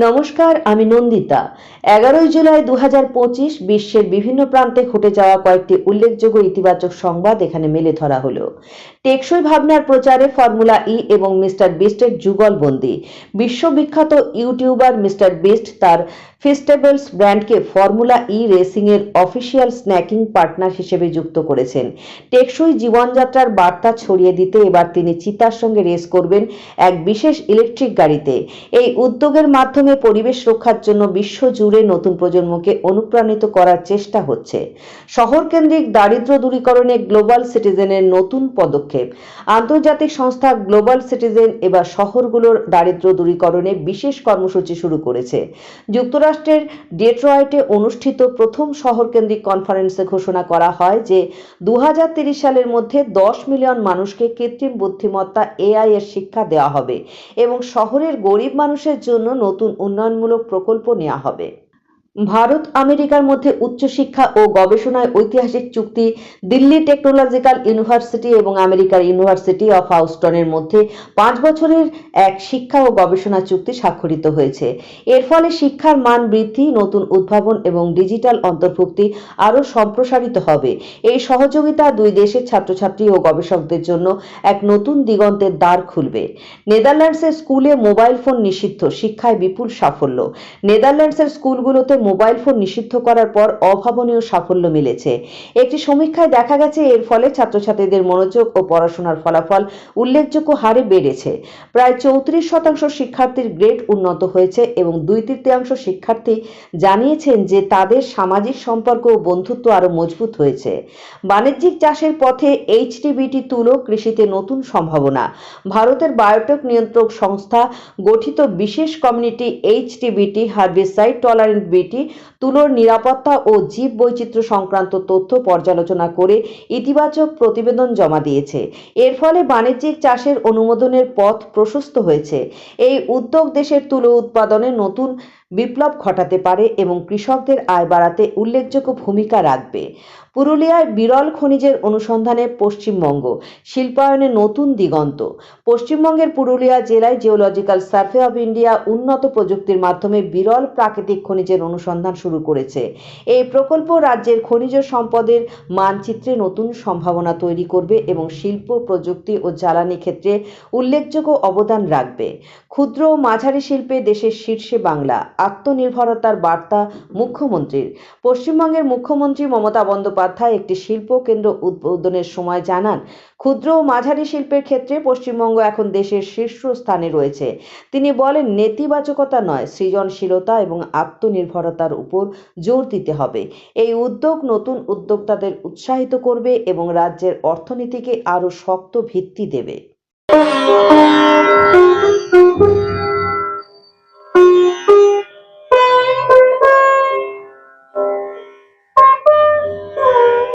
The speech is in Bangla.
নমস্কার, আমি নন্দিতা। এগারোই জুলাই দু পঁচিশ বিশ্বের বিভিন্ন প্রান্তে ঘটে যাওয়া কয়েকটি উল্লেখযোগ্য ইতিবাচক সংবাদ এখানে মেলে ধরা হলো। টেকসই ভাবনার প্রচারে ফর্মুলা ই এবং মিস্টার বিস্টের যুগলবন্দি বিশ্ববিখ্যাত ইউটিউবার মিস্টার বিস্ট তার ফেস্টেবলস ব্র্যান্ডকে ফর্মুলা ই রেসিং এর অফিসিয়াল স্ন্যাকিং পার্টনার হিসেবে যুক্ত করেছেন। টেকসই জীবনযাত্রার বার্তা ছড়িয়ে দিতে এবার তিনি চিতার সঙ্গে রেস করবেন এক বিশেষ ইলেকট্রিক গাড়িতে। এই উদ্যোগের মাধ্যমে পরিবেশ রক্ষার জন্য বিশ্ব জুড়ে নতুন প্রজন্মকে অনুপ্রাণিত করার চেষ্টা হচ্ছে। শহরকেন্দ্রিক দারিদ্র্য দূরীকরণে গ্লোবাল সিটিজেনের নতুন পদক্ষেপ। আন্তর্জাতিক সংস্থা গ্লোবাল সিটিজেন এবার শহরগুলোর দারিদ্র্য দূরীকরণে বিশেষ কর্মসূচি শুরু করেছে। যুক্তরাষ্ট্রের ডেট্রয়েটে অনুষ্ঠিত প্রথম শহরকেন্দ্রিক কনফারেন্সে ঘোষণা করা হয় যে দু সালের মধ্যে দশ মিলিয়ন মানুষকে কৃত্রিম বুদ্ধিমত্তা এআই এর শিক্ষা দেওয়া হবে এবং শহরের গরিব মানুষের জন্য নতুন উন্নয়নমূলক প্রকল্প নেওয়া হবে। ভারত, আমেরিকার মধ্যে উচ্চশিক্ষা ও গবেষণায় ঐতিহাসিক চুক্তি দিল্লি টেকনোলজিক্যাল ইউনিভার্সিটি এবং আমেরিকার ইউনিভার্সিটি অফ হাউস্টনের মধ্যে পাঁচ বছরের এক শিক্ষা ও গবেষণা চুক্তি স্বাক্ষরিত হয়েছে। এর ফলে শিক্ষার মান বৃদ্ধি, নতুন উদ্ভাবন এবং ডিজিটাল অন্তর্ভুক্তি আরও সম্প্রসারিত হবে। এই সহযোগিতা দুই দেশের ছাত্রছাত্রী ও গবেষকদের জন্য এক নতুন দিগন্তের দ্বার খুলবে। নেদারল্যান্ডসের স্কুলে মোবাইল ফোন নিষিদ্ধ, শিক্ষায় বিপুল সাফল্য। নেদারল্যান্ডসের স্কুলগুলোতে মোবাইল ফোন নিষিদ্ধ করার পর অভাবনীয় সাফল্য মিলেছে। একটি সমীক্ষায় দেখা গেছে, এর ফলে ছাত্রছাত্রীদের মনোযোগ ও পড়াশোনার ফলাফল উল্লেখযোগ্য হারে বেড়েছে। প্রায় চৌত্রিশ শতাংশ শিক্ষার্থীর গ্রেড উন্নত হয়েছে এবং দুই তৃতীয়াংশ শিক্ষার্থী জানিয়েছেন যে তাদের সামাজিক সম্পর্ক ও বন্ধুত্ব আরও মজবুত হয়েছে। বাণিজ্যিক চাষের পথে এইচটিবিটি তুলো কৃষিতে নতুন সম্ভাবনা। ভারতের বায়োটেক নিয়ন্ত্রক সংস্থা গঠিত বিশেষ কমিউনিটি এইচটিবিটি হার্বিসাইড টলারেন্ট বিটি তুলোর নিরাপত্তা ও জীব বৈচিত্র্য সংক্রান্ত তথ্য পর্যালোচনা করে ইতিবাচক প্রতিবেদন জমা দিয়েছে। এর ফলে বাণিজ্যিক চাষের অনুমোদনের পথ প্রশস্ত হয়েছে। এই উদ্যোগ দেশের তুলো উৎপাদনে নতুন বিপ্লব ঘটাতে পারে এবং কৃষকদের আয় বাড়াতে উল্লেখযোগ্য ভূমিকা রাখবে। পুরুলিয়ায় বিরল খনিজের অনুসন্ধানে পশ্চিমবঙ্গ শিল্পায়নে নতুন দিগন্ত। পশ্চিমবঙ্গের পুরুলিয়া জেলায় জিওলজিক্যাল সার্ভে অব ইন্ডিয়া উন্নত প্রযুক্তির মাধ্যমে বিরল প্রাকৃতিক খনিজের অনুসন্ধান শুরু করেছে। এই প্রকল্প রাজ্যের খনিজ সম্পদের মানচিত্রে নতুন সম্ভাবনা তৈরি করবে এবং শিল্প, প্রযুক্তি ও জ্বালানি ক্ষেত্রে উল্লেখযোগ্য অবদান রাখবে। ক্ষুদ্র ও মাঝারি শিল্পে দেশের শীর্ষে বাংলা। আত্মনির্ভরতার বার্তা মুখ্যমন্ত্রীর। পশ্চিমবঙ্গের মুখ্যমন্ত্রী মমতা বন্দ্যোপাধ্যায় একটি শিল্প কেন্দ্র উদ্বোধনের সময় জানান, ক্ষুদ্র ও মাঝারি শিল্পের ক্ষেত্রে পশ্চিমবঙ্গ এখন দেশের শীর্ষ স্থানে রয়েছে। তিনি বলেন, নেতিবাচকতা নয়, সৃজনশীলতা এবং আত্মনির্ভরতার উপর জোর দিতে হবে। এই উদ্যোগ নতুন উদ্যোক্তাদের উৎসাহিত করবে এবং রাজ্যের অর্থনীতিকে আরও শক্ত ভিত্তি দেবে।